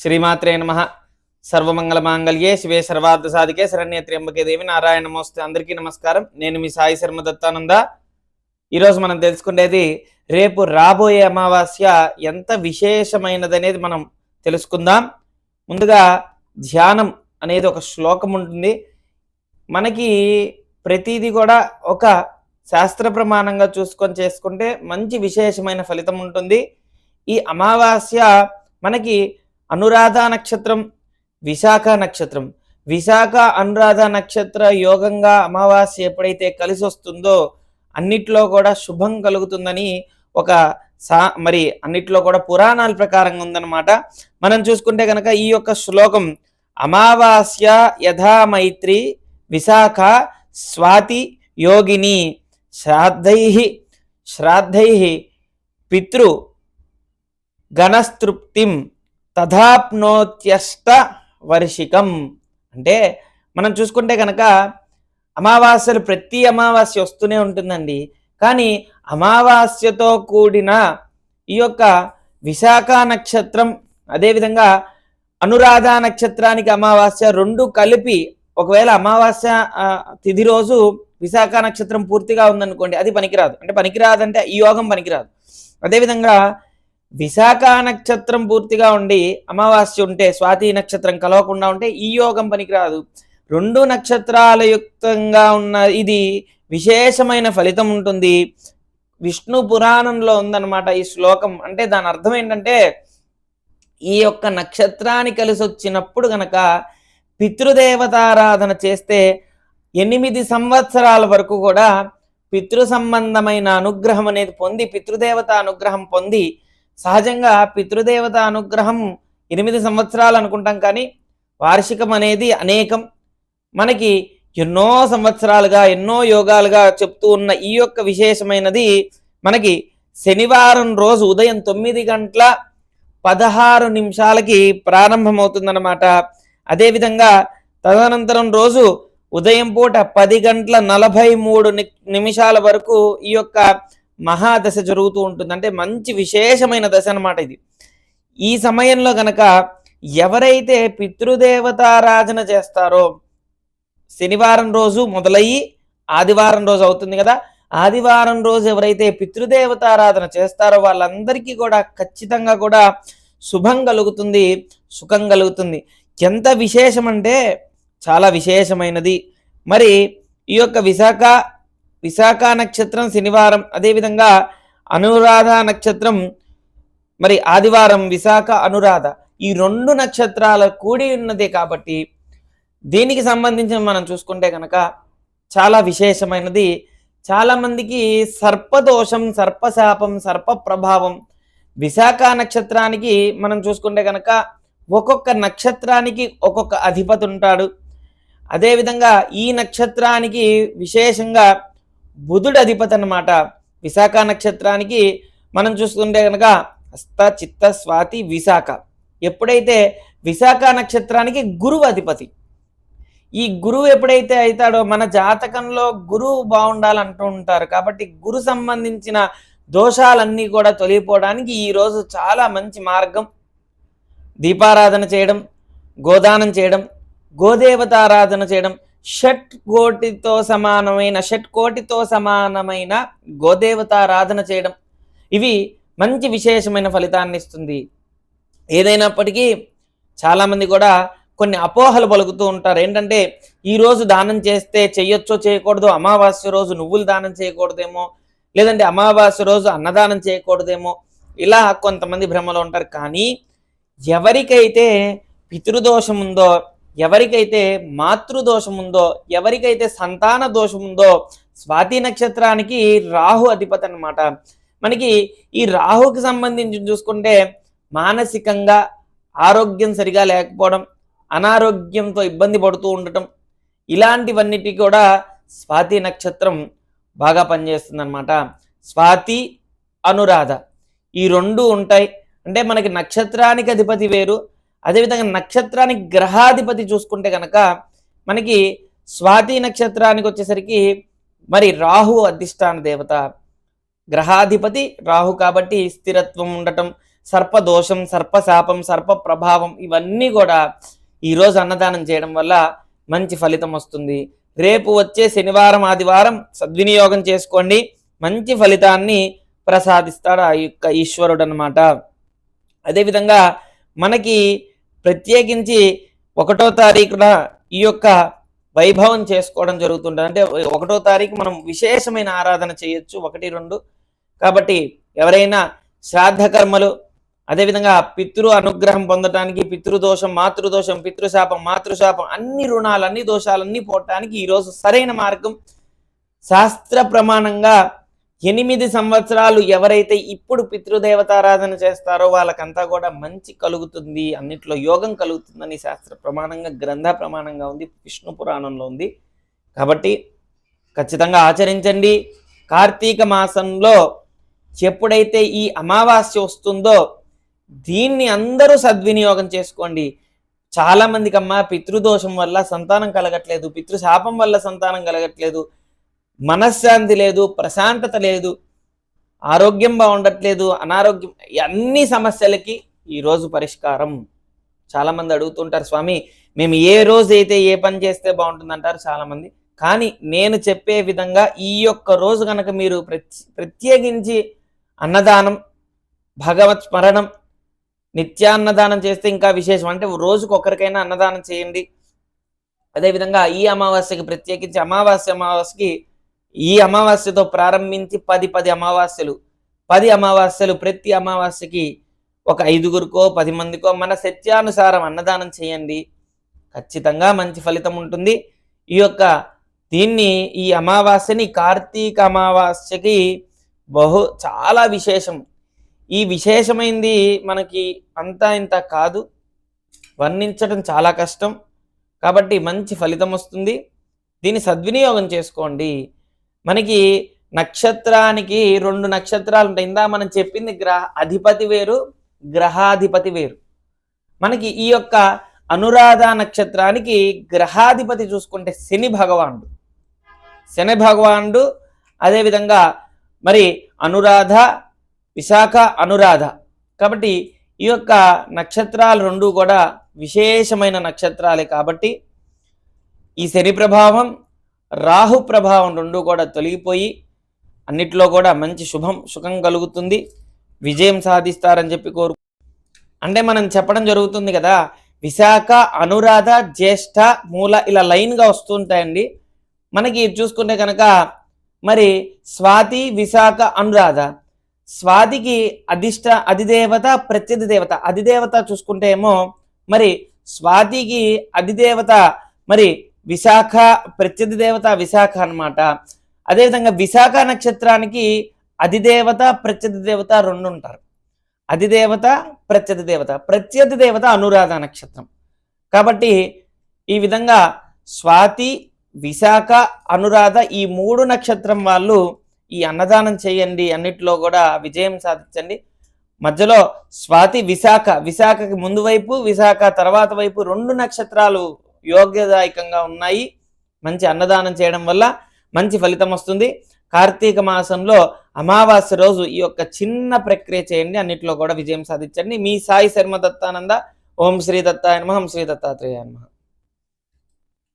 శ్రీమాత్రే నమ. సర్వమంగళ మాంగళ్యే శివే సర్వార్థ సాధికే శరణ్య త్ర్యంబకే దేవి నారాయణ నమస్తే అందరికీ నమస్కారం. నేను మీ సాయి శర్మ దత్తానంద. ఈరోజు మనం తెలుసుకునేది రేపు రాబోయే అమావాస్య ఎంత విశేషమైనదనేది మనం తెలుసుకుందాం. ముందుగా ధ్యానం అనేది ఒక శ్లోకం ఉంటుంది. మనకి ప్రతిదీ కూడా ఒక శాస్త్ర ప్రమాణంగా చూసుకొని చేసుకుంటే మంచి విశేషమైన ఫలితం ఉంటుంది. ఈ అమావాస్య మనకి అనురాధ నక్షత్రం విశాఖ నక్షత్రం. విశాఖ అనురాధ నక్షత్ర యోగంగా అమావాస్య ఎప్పుడైతే కలిసి వస్తుందో అన్నిట్లో కూడా శుభం కలుగుతుందని ఒక సా మరి అన్నిట్లో కూడా పురాణాల ప్రకారంగా ఉందన్నమాట. మనం చూసుకుంటే కనుక ఈ యొక్క శ్లోకం అమావాస్య యథామైత్రి విశాఖ స్వాతి యోగిని శ్రాద్ధై శ్రాద్ధై పితృ గణస్తృప్తిం తథాప్నోత్యష్ట వర్షికం. అంటే మనం చూసుకుంటే కనుక అమావాస్యలు ప్రతి అమావాస్య వస్తూనే ఉంటుందండి. కానీ అమావాస్యతో కూడిన ఈ యొక్క విశాఖ నక్షత్రం అదేవిధంగా అనురాధ నక్షత్రానికి అమావాస్య రెండు కలిపి ఒకవేళ అమావాస్య తిథి రోజు విశాఖ నక్షత్రం పూర్తిగా ఉందనుకోండి అది పనికిరాదు. అంటే పనికిరాదంటే ఈ యోగం పనికిరాదు. అదేవిధంగా విశాఖ నక్షత్రం పూర్తిగా ఉండి అమావాస్య ఉంటే స్వాతి నక్షత్రం కలవకుండా ఉంటే ఈ యోగం పనికిరాదు. రెండు నక్షత్రాల యుక్తంగా ఉన్న ఇది విశేషమైన ఫలితం ఉంటుంది. విష్ణు పురాణంలో ఉందన్నమాట ఈ శ్లోకం. అంటే దాని అర్థం ఏంటంటే ఈ యొక్క నక్షత్రాన్ని కలిసి వచ్చినప్పుడు గనక పితృదేవతారాధన చేస్తే ఎనిమిది సంవత్సరాల వరకు కూడా పితృ సంబంధమైన అనుగ్రహం అనేది పొంది పితృదేవత అనుగ్రహం పొంది సహజంగా పితృదేవత అనుగ్రహం ఎనిమిది సంవత్సరాలు అనుకుంటాం కానీ వార్షికం అనేది అనేకం. మనకి ఎన్నో సంవత్సరాలుగా ఎన్నో యోగాలుగా చెప్తూ ఉన్న ఈ యొక్క విశేషమైనది మనకి శనివారం రోజు ఉదయం తొమ్మిది గంటల పదహారు నిమిషాలకి ప్రారంభమవుతుందన్నమాట. అదేవిధంగా తదనంతరం రోజు ఉదయం పూట పది గంటల నలభై మూడు ని- నిమిషాల వరకు ఈ యొక్క మహాదశ జరుగుతూ ఉంటుంది. అంటే మంచి విశేషమైన దశ అన్నమాట ఇది. ఈ సమయంలో గనక ఎవరైతే పితృదేవతారాధన చేస్తారో శనివారం రోజు మొదలయ్యి ఆదివారం రోజు అవుతుంది కదా. ఆదివారం రోజు ఎవరైతే పితృదేవతారాధన చేస్తారో వాళ్ళందరికీ కూడా ఖచ్చితంగా కూడా శుభం కలుగుతుంది సుఖం కలుగుతుంది. ఎంత విశేషమంటే చాలా విశేషమైనది. మరి ఈ యొక్క విశాఖ విశాఖ నక్షత్రం శనివారం అదేవిధంగా అనురాధ నక్షత్రం మరి ఆదివారం విశాఖ అనురాధ. ఈ రెండు నక్షత్రాల కూడి ఉన్నదే కాబట్టి దీనికి సంబంధించి మనం చూసుకుంటే కనుక చాలా విశేషమైనది. చాలామందికి సర్పదోషం సర్పశాపం సర్ప ప్రభావం విశాఖ నక్షత్రానికి మనం చూసుకుంటే కనుక ఒక్కొక్క నక్షత్రానికి ఒక్కొక్క అధిపతి ఉంటాడు. అదేవిధంగా ఈ నక్షత్రానికి విశేషంగా బుధుడు అధిపతి అన్నమాట. విశాఖ నక్షత్రానికి మనం చూస్తుంటే కనుక హస్త చిత్త స్వాతి విశాఖ. ఎప్పుడైతే విశాఖ నక్షత్రానికి గురువు అధిపతి ఈ గురువు ఎప్పుడైతే అవుతాడో మన జాతకంలో గురువు బాగుండాలంటూ ఉంటారు. కాబట్టి గురు సంబంధించిన దోషాలన్నీ కూడా తొలగిపోవడానికి ఈ రోజు చాలా మంచి మార్గం. దీపారాధన చేయడం గోదానం చేయడం గోదేవతారాధన చేయడం షట్ కోటితో సమానమైన షట్ కోటితో సమానమైన గోదేవతారాధన చేయడం. ఇవి మంచి విశేషమైన ఫలితాన్ని ఇస్తుంది. ఏదైనప్పటికీ చాలామంది కూడా కొన్ని అపోహలు పలుకుతూ ఉంటారు. ఏంటంటే ఈరోజు దానం చేస్తే చెయ్యొచ్చో చేయకూడదు అమావాస్య రోజు నువ్వులు దానం చేయకూడదేమో లేదంటే అమావాస్య రోజు అన్నదానం చేయకూడదేమో ఇలా కొంతమంది భ్రమలో ఉంటారు. కానీ ఎవరికైతే పితృదోషం ఉందో ఎవరికైతే మాతృదోషం ఉందో ఎవరికైతే సంతాన దోషం ఉందో స్వాతి నక్షత్రానికి రాహు అధిపతి అన్నమాట. మనకి ఈ రాహుకి సంబంధించి చూసుకుంటే మానసికంగా ఆరోగ్యం సరిగా లేకపోవడం అనారోగ్యంతో ఇబ్బంది పడుతూ ఉండటం ఇలాంటివన్నిటి కూడా స్వాతి నక్షత్రం బాగా పనిచేస్తుందన్నమాట. స్వాతి అనురాధ ఈ రెండు ఉంటాయి. అంటే మనకి నక్షత్రానికి అధిపతి వేరు అదేవిధంగా నక్షత్రానికి గ్రహాధిపతి చూసుకుంటే కనుక మనకి స్వాతి నక్షత్రానికి వచ్చేసరికి మరి రాహు అధిష్టాన దేవత. గ్రహాధిపతి రాహు కాబట్టి స్థిరత్వం ఉండటం సర్పదోషం సర్పశాపం సర్ప ప్రభావం ఇవన్నీ కూడా ఈరోజు అన్నదానం చేయడం వల్ల మంచి ఫలితం వస్తుంది. రేపు వచ్చే శనివారం ఆదివారం సద్వినియోగం చేసుకోండి. మంచి ఫలితాన్ని ప్రసాదిస్తాడు ఆ యొక్క ఈశ్వరుడు అనమాట అదేవిధంగా మనకి ప్రత్యేకించి ఒకటో తారీఖున ఈ యొక్క వైభవం చేసుకోవడం జరుగుతుంటుంది. అంటే ఒకటో తారీఖు మనం విశేషమైన ఆరాధన చేయొచ్చు ఒకటి రెండు. కాబట్టి ఎవరైనా శ్రాద్ధ కర్మలు అదేవిధంగా పితృ అనుగ్రహం పొందటానికి పితృదోషం మాతృదోషం పితృశాపం మాతృశాపం అన్ని రుణాలు అన్ని దోషాలన్నీ పోవటానికి ఈరోజు సరైన మార్గం. శాస్త్ర ప్రమాణంగా ఎనిమిది సంవత్సరాలు ఎవరైతే ఇప్పుడు పితృదేవతారాధన చేస్తారో వాళ్ళకంతా కూడా మంచి కలుగుతుంది అన్నిట్లో యోగం కలుగుతుందని శాస్త్ర ప్రమాణంగా గ్రంథ ప్రమాణంగా ఉంది విష్ణు పురాణంలో ఉంది. కాబట్టి ఖచ్చితంగా ఆచరించండి. కార్తీక మాసంలో ఎప్పుడైతే ఈ అమావాస్య వస్తుందో దీన్ని అందరూ సద్వినియోగం చేసుకోండి. చాలామందికి అమ్మ పితృదోషం వల్ల సంతానం కలగట్లేదు పితృశాపం వల్ల సంతానం కలగట్లేదు మనశ్శాంతి లేదు ప్రశాంతత లేదు ఆరోగ్యం బాగుండట్లేదు అనారోగ్యం అన్ని సమస్యలకి ఈరోజు పరిష్కారం. చాలామంది అడుగుతుంటారు స్వామి మేము ఏ రోజు అయితే ఏ పని చేస్తే బాగుంటుంది అంటారు చాలామంది. కానీ నేను చెప్పే విధంగా ఈ యొక్క రోజు కనుక మీరు ప్రత్యేకించి అన్నదానం భగవత్ స్మరణం నిత్యాన్నదానం చేస్తే ఇంకా విశేషం. అంటే రోజుకు ఒకరికైనా అన్నదానం చేయండి. అదేవిధంగా ఈ అమావాస్యకి ప్రత్యేకించి అమావాస్య అమావాస్యకి ఈ అమావాస్యతో ప్రారంభించి పది పది అమావాస్యలు. పది అమావాస్యలు ప్రతి అమావాస్యకి ఒక ఐదుగురికో పది మందికో మన సత్యానుసారం అన్నదానం చేయండి. ఖచ్చితంగా మంచి ఫలితం ఉంటుంది. ఈ యొక్క దీన్ని ఈ అమావాస్యని కార్తీక అమావాస్యకి బహు చాలా విశేషం. ఈ విశేషమైంది మనకి అంతా ఇంత కాదు. వర్ణించడం చాలా కష్టం. కాబట్టి మంచి ఫలితం వస్తుంది. దీన్ని సద్వినియోగం చేసుకోండి. మనకి నక్షత్రానికి రెండు నక్షత్రాలు ఉంటాయి ఇందా మనం చెప్పింది గ్రహ అధిపతి వేరు గ్రహాధిపతి వేరు. మనకి ఈ యొక్క అనురాధ నక్షత్రానికి గ్రహాధిపతి చూసుకుంటే శని భగవానుడు. శని భగవానుడు అదేవిధంగా మరి అనురాధ విశాఖ అనురాధ. కాబట్టి ఈ యొక్క నక్షత్రాలు రెండు కూడా విశేషమైన నక్షత్రాలే కాబట్టి ఈ శని ప్రభావం రాహు ప్రభావం రెండు కూడా తొలగిపోయి అన్నిట్లో కూడా మంచి శుభం సుఖం కలుగుతుంది. విజయం సాధిస్తారని చెప్పి కోరు అంటే మనం చెప్పడం జరుగుతుంది కదా విశాఖ అనురాధ జ్యేష్ఠ మూల ఇలా లైన్గా వస్తుంటాయండి. మనకి చూసుకుంటే కనుక మరి స్వాతి విశాఖ అనురాధ. స్వాతికి అధిష్ట అధిదేవత ప్రత్యధి దేవత. అధిదేవత చూసుకుంటే ఏమో మరి స్వాతికి అధిదేవత మరి విశాఖ ప్రత్యధి దేవత విశాఖ అన్నమాట. అదేవిధంగా విశాఖ నక్షత్రానికి అధిదేవత ప్రత్యధి దేవత రెండు ఉంటారు. అధిదేవత ప్రత్యధి దేవత. ప్రత్యధి దేవత అనురాధ నక్షత్రం. కాబట్టి ఈ విధంగా స్వాతి విశాఖ అనురాధ ఈ మూడు నక్షత్రం వాళ్ళు ఈ అన్నదానం చేయండి అన్నిట్లో కూడా విజయం సాధించండి. మధ్యలో స్వాతి విశాఖ. విశాఖకి ముందు వైపు విశాఖ తర్వాత వైపు రెండు నక్షత్రాలు యోగ్యదాయకంగా ఉన్నాయి. మంచి అన్నదానం చేయడం వల్ల మంచి ఫలితం వస్తుంది. కార్తీక మాసంలో అమావాస్య రోజు ఈ యొక్క చిన్న ప్రక్రియ చేయండి. అన్నిట్లో కూడా విజయం సాధించండి. మీ సాయి శర్మ దత్తానంద. ఓం శ్రీ దత్తాయ నమ. శ్రీ దత్తాత్రేయ నమ.